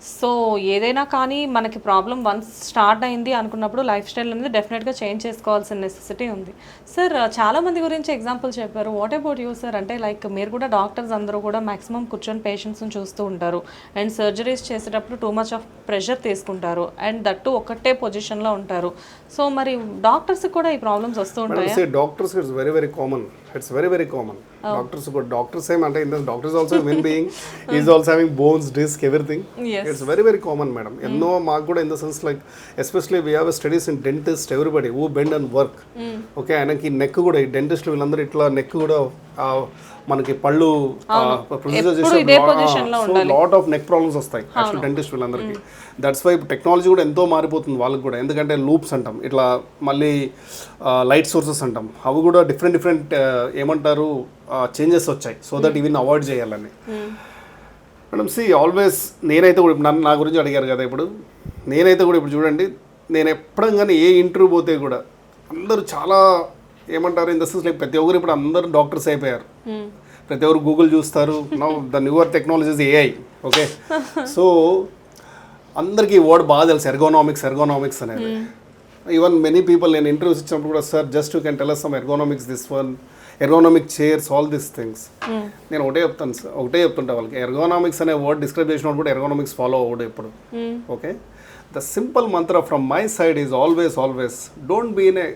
So ఏదైనా కానీ మనకి ప్రాబ్లం వన్స్ స్టార్ట్ అయింది అనుకున్నప్పుడు లైఫ్ స్టైల్ అనేది డెఫినెట్గా చేంజ్ చేసుకోవాల్సిన నెసెసిటీ ఉంది. సార్ చాలా మంది గురించి ఎగ్జాంపుల్ చెప్పారు. వాట్ అబౌట్ యూ సార్ అంటే లైక్ మీరు కూడా డాక్టర్స్ అందరూ కూడా మాక్సిమం కూర్చొని పేషెంట్స్ని చూస్తూ ఉంటారు. అండ్ సర్జరీస్ చేసేటప్పుడు టూ మచ్ ఆఫ్ ప్రెషర్ తీసుకుంటారు. అండ్ దట్టు ఒకటే పొజిషన్లో ఉంటారు. సో మరి డాక్టర్స్ కూడా ఈ ప్రాబ్లమ్స్ వస్తూ ఉంటాయి? Doctors very very common it's very very common doctors కూడా డాక్టర్స్ ఏం అంటే in doctors also human being is also having bones disc everything. It's very very common madam ఎన్నో మాకు కూడా in the sense like especially we have studies in dentist everybody who bend and work okay ఆయనకి neck కూడా ఈ dentist వీళ్ళందరూ ఇట్లా neck కూడా మనకి పళ్ళు position లో లాట్ ఆఫ్ నెక్ ప్రాబ్లమ్స్ వస్తాయి యాక్చువల్ డెంటిస్ట్ వీళ్ళందరికీ. దట్స్ వై టెక్నాలజీ కూడా ఎంతో మారిపోతుంది వాళ్ళకి కూడా. ఎందుకంటే లూప్స్ అంటాం. ఇట్లా మళ్ళీ లైట్ సోర్సెస్ అంటాం. అవి కూడా డిఫరెంట్ డిఫరెంట్ ఏమంటారు చేంజెస్ వచ్చాయి సో దట్ ఇవిన్ అవాయిడ్ చేయాలని. మేడం సి ఆల్వేస్ నేనైతే కూడా నన్ను నా గురించి అడిగారు కదా ఇప్పుడు. నేనైతే కూడా ఇప్పుడు చూడండి నేను ఎప్పుడం కానీ ఏ ఇంటర్వ్యూ పోతే కూడా అందరూ చాలా ఏమంటారు? ఇన్ ద సెన్స్ లైక్ ప్రతి ఒక్కరు ఇప్పుడు అందరూ డాక్టర్స్ అయిపోయారు. ప్రతి ఒక్కరు గూగుల్ చూస్తారు. Now the newer technologies AI okay so అందరికీ వర్డ్ బాగా తెలుసు. ఎర్గోనామిక్స్ ఎర్గోనామిక్స్ అనేది. ఈవెన్ మెనీ పీపుల్ నేను ఇంటర్వ్యూస్ ఇచ్చినప్పుడు కూడా sir just you can tell some ergonomics this one ergonomic chairs all this things నేను ఒకటే చెప్తాను సార్ ఒకటే చెప్తుంటా వాళ్ళకి. ఎర్గోనామిక్స్ అనే వర్డ్ డిస్క్రైబ్ చేసినప్పుడు కూడా ఎర్గోనామిక్స్ ఫాలో అవ్వడు ఎప్పుడు. Okay the simple mantra from my side is always always don't be in a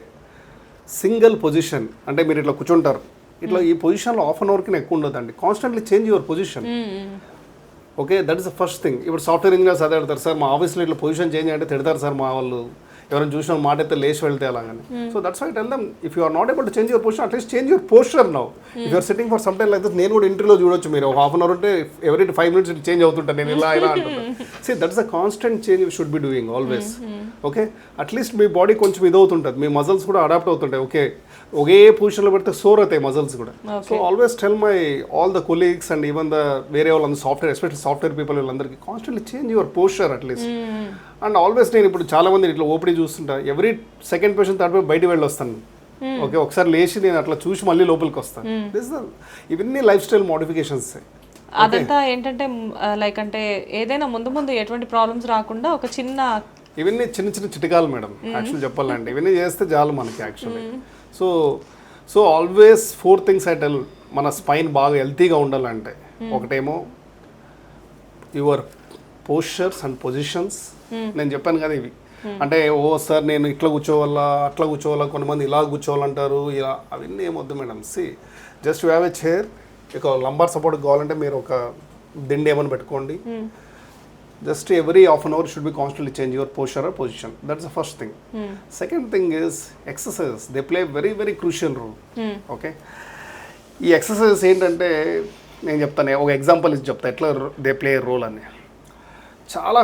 single position అంటే మీరు ఇట్లా కూర్చుంటారు. ఇట్లా ఈ పొజిషన్లో హాఫ్ అన్ అవర్కి ఎక్కువ ఉండదండి. Constantly change your position okay that is the first thing ఇప్పుడు సాఫ్ట్వేర్ ఇంజనీర్స్ అదే అడతారు సార్ మా ఆఫీస్లో ఇట్లా పొజిషన్ చేంజ్ అంటే తిడతారు సార్ మా వాళ్ళు ఎవరైనా చూసిన మాట అయితే లేచి వెళ్తే అలాగని. So that's why tell them if you are not able to change your position at least change your posture now if you're sitting for some time like this నేను కూడా ఇంటర్వ్యూలో చూడొచ్చు మీరు. హాఫ్ అన్ అవర్ ఉంటే every five minutes change అవుతుంటాను నేను ఇలా ఇలా అంటుంటాను see that's a constant change should be doing always okay at least me body కొంచెం ఇది అవుతుంటుంది. మీ మజిల్స్ కూడా అడాప్ట్ అవుతుంటాయి. ఓకే ఒకే పొజిషన్లో పెడితే సోర్ అవుతాయి మజిల్స్ కూడా so always tell my all the colleagues and even the వేరే వాళ్ళందరూ సాఫ్ట్వేర్ ఎస్పెషల్లీ సాఫ్ట్వేర్ పీపుల్ వీళ్ళందరికీ constantly change your posture at least and always నేను ఇప్పుడు చాలా మంది ఇట్లా open చూస్తుంటా. Every second patient third patient బయట వెళ్ళి వస్తాను ఓకే ఒకసారి లేచి నేను అట్లా చూసి మళ్ళీ లోపలికి వస్తాను. దిస్ ఇవన్నీ లైఫ్ స్టైల్ మోడిఫికేషన్స్ అదంతా ఏంటంటే లైక్ అంటే ఏదైనా ముందు ముందు ఎటువంటి ప్రాబ్లమ్స్ రాకుండా ఒక చిన్న ఇవన్నీ చిన్న చిన్న చిటికాలు మేడం యాక్చువల్ చెప్పాలంటే. ఇవన్నీ చేస్తే చాలు మనకి actually so so always four things I tell మన స్పైన్ బాగా హెల్తీగా ఉండాలంటే. ఒకటేమో యువర్ పోస్చర్స్ అండ్ పొజిషన్స్ నేను చెప్పాను కదా ఇవి. అంటే ఓ సార్ నేను ఇట్లా కూర్చోవాలా అట్లా కూర్చోవాలా కొంతమంది ఇలా కూర్చోవాలంటారు ఇలా అవన్నీ ఏమొద్దు madam. See just have a chair ఇక లంబార్ సపోర్ట్ కావాలంటే మీరు ఒక దిండి ఏమైనా పెట్టుకోండి. Just every half an hour should be constantly change your posture or position that's the first thing second thing is exercises they play very very crucial role okay ఈ exercises ఏంటంటే నేను చెప్తాను ఒక ఎగ్జాంపుల్ ఇచ్చి చెప్తా. ఎట్లా దే ప్లే రోల్ అని. చాలా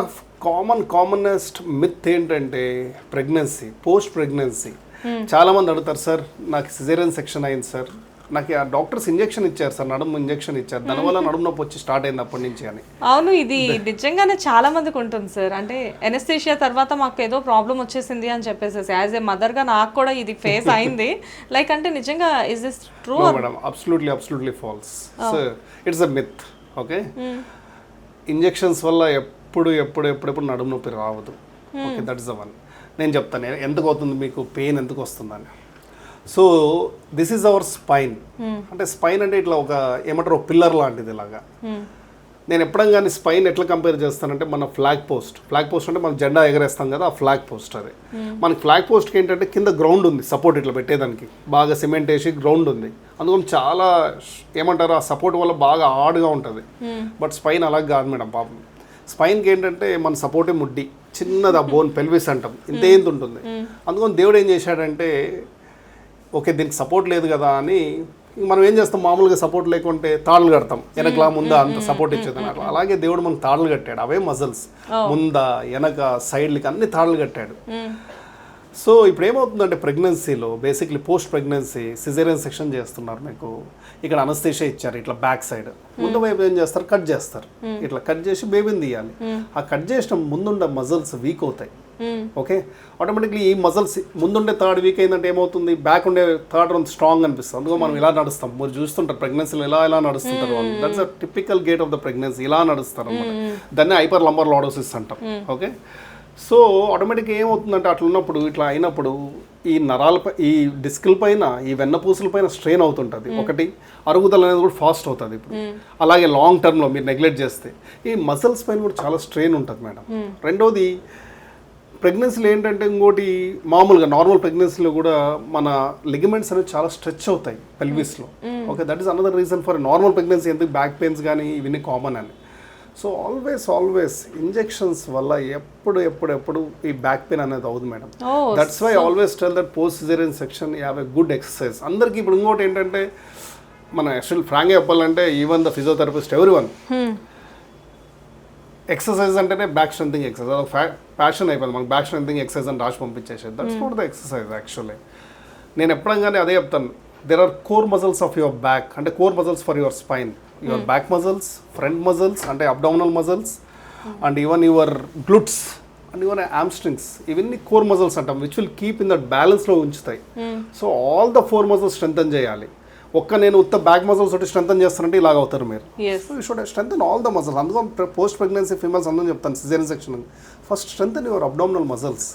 కామన్ కామనెస్ట్ మిత్ ఏంటంటే ప్రెగ్నెన్సీ పోస్ట్ ప్రెగ్నెన్సీ చాలా మంది అడుగుతారు సార్ నాకు సిజేరియన్ సెక్షన్ అయింది సార్. నాకు ఆ డాక్టర్స్ ఇంజెక్షన్ ఇచ్చారు సార్. నడుము ఇంజెక్షన్ ఇచ్చారు. దానివల్ల నడుము నొప్పి వచ్చి స్టార్ట్ అయింది అప్పటి నుంచి అని. అవును ఇది నిజంగానే చాలా మందికి ఉంటుంది సార్. అంటే ఎనస్థేషియా తర్వాత మాకు ఏదో ప్రాబ్లం వచ్చేసింది అని చెప్పేసి యాజ్ ఏ మదర్గా నాకు కూడా ఇది ఫేస్ అయింది. లైక్ అంటే నిజంగా is this true madam absolutely absolutely false so it's a myth okay injections వల్ల ఎప్పుడు ఎప్పుడు ఎప్పుడెప్పుడు నడుము నొప్పి రావద్దు. Okay that is the one నేను చెప్తాను ఎందుకు అవుతుంది మీకు? పెయిన్ ఎందుకు వస్తుందని so this is our spine అంటే స్పైన్ అంటే ఇట్లా ఒక ఏమంటారు ఒక పిల్లర్ లాంటిది ఇలాగా. నేను ఎప్పుడం కానీ స్పైన్ ఎట్లా కంపేర్ చేస్తానంటే మన ఫ్లాగ్ పోస్ట్ ఫ్లాగ్ పోస్ట్ అంటే మనం జెండా ఎగరేస్తాం కదా ఆ ఫ్లాగ్ పోస్ట్ అది. మనకి ఫ్లాగ్ పోస్ట్కి ఏంటంటే కింద గ్రౌండ్ ఉంది సపోర్ట్ ఇట్లా పెట్టేదానికి. బాగా సిమెంట్ వేసి గ్రౌండ్ ఉంది. అందుకని చాలా ఏమంటారు ఆ సపోర్ట్ వల్ల బాగా హార్డ్గా ఉంటుంది. బట్ స్పైన్ అలా కాదు మేడం పాపం. స్పైన్కి ఏంటంటే మన సపోర్టే ముడ్డి చిన్నది ఆ బోన్ పెల్విస్ అంటాం ఇంతే ఇంత ఉంటుంది. అందుకని దేవుడు ఏం చేశాడంటే ఓకే దీనికి సపోర్ట్ లేదు కదా అని మనం ఏం చేస్తాం? మామూలుగా సపోర్ట్ లేకుంటే తాళ్ళు కడతాం. వెనకలా ముందా అంత సపోర్ట్ ఇచ్చేది అట్లా. అలాగే దేవుడు మనకు తాళ్ళు కట్టాడు అవే మజిల్స్ ముందా వెనక సైడ్లకి అన్ని తాళ్ళు కట్టాడు. సో ఇప్పుడు ఏమవుతుందంటే ప్రెగ్నెన్సీలో basically post pregnancy caesarean section చేస్తున్నారు మీకు. ఇక్కడ అనస్థేషియా ఇచ్చారు ఇట్లా బ్యాక్ సైడ్. ముందు వైపు ఏం చేస్తారు? కట్ చేస్తారు. ఇట్లా కట్ చేసి బేబీని తీయాలి. ఆ కట్ చేసిన ముందుండే మజిల్స్ వీక్ అవుతాయి. ఓకే? ఆటోమేటిక్లీ ఈ మజిల్స్ ముందుండే థర్డ్ వీక్ అయిందంటే ఏమవుతుంది? బ్యాక్ ఉండే థర్డ్ రన్ స్ట్రాంగ్ అనిపిస్తుంది. అందుకో మనం ఇలా నడుస్తాం. మీరు చూస్తుంటారు ప్రెగ్నెన్సీలో ఇలా ఇలా నడుస్తుంటారు వాళ్ళు. That's a typical gait of the pregnancy ఇలా నడుస్తారు అనమాట దాన్ని హైపర్ లంబర్ లాడోసిస్ అంటాం. ఓకే? సో ఆటోమేటిక్గా ఏమవుతుందంటే అట్లా ఉన్నప్పుడు ఇట్లా అయినప్పుడు ఈ నరాలపై ఈ డిస్కుల పైన ఈ వెన్నపూసల పైన స్ట్రెయిన్ అవుతుంటుంది. ఒకటి అరుగుదల అనేది కూడా ఫాస్ట్ అవుతుంది ఇప్పుడు. అలాగే లాంగ్ టర్మ్లో మీరు నెగ్లెక్ట్ చేస్తే ఈ మసిల్స్ పైన కూడా చాలా స్ట్రెయిన్ ఉంటుంది మేడం. రెండోది ప్రెగ్నెన్సీలో ఏంటంటే ఇంకోటి మామూలుగా నార్మల్ ప్రెగ్నెన్సీలో కూడా మన లిగమెంట్స్ అనేవి చాలా స్ట్రెచ్ అవుతాయి పెల్విస్లో okay that is another reason for normal pregnancy ఎందుకు బ్యాక్ పెయిన్స్ కానీ ఇవన్నీ కామన్ అని. సో ఆల్వేస్ ఆల్వేస్ ఇంజెక్షన్స్ వల్ల ఎప్పుడు ఎప్పుడు ఎప్పుడు ఈ బ్యాక్ పెయిన్ అనేది అవుతుంది madam. That's why always tell that post caesarean section have a good exercise అందరికీ ఇప్పుడు ఇంకోటి ఏంటంటే మన యాక్చువల్ ఫ్రాంక్గా చెప్పాలంటే even the physiotherapist everyone exercise అంటేనే బ్యాక్ స్ట్రెంథింగ్ ఎక్సర్సైజ్ ఒక ప్యాషన్ అయిపోయింది. మనకు బ్యాక్ స్ట్రెంథింగ్ ఎక్సర్సైజ్ అని రాసి పంపించేసేది. That's not the exercise actually నేను ఎప్పుడంగానే అదే చెప్తాను. There are core muscles of your back అంటే core muscles for your spine your back muscles front muscles అంటే abdominal muscles and even your glutes and even hamstrings ఇవన్నీ core muscles అంటాం which will keep in that బ్యాలెన్స్లో ఉంచుతాయి. So all the four muscles strengthen చేయాలి. ఒక్క నేను ఉత్త back muscles ఒకటి strengthen చేస్తానంటే ఇలాగ అవుతారు మీరు. So you should strength all the muscles అందుకని పోస్ట్ ప్రెగ్నెన్సీ ఫీమేల్స్ అందరం చెప్తాను caesarean section first strength your abdominal muscles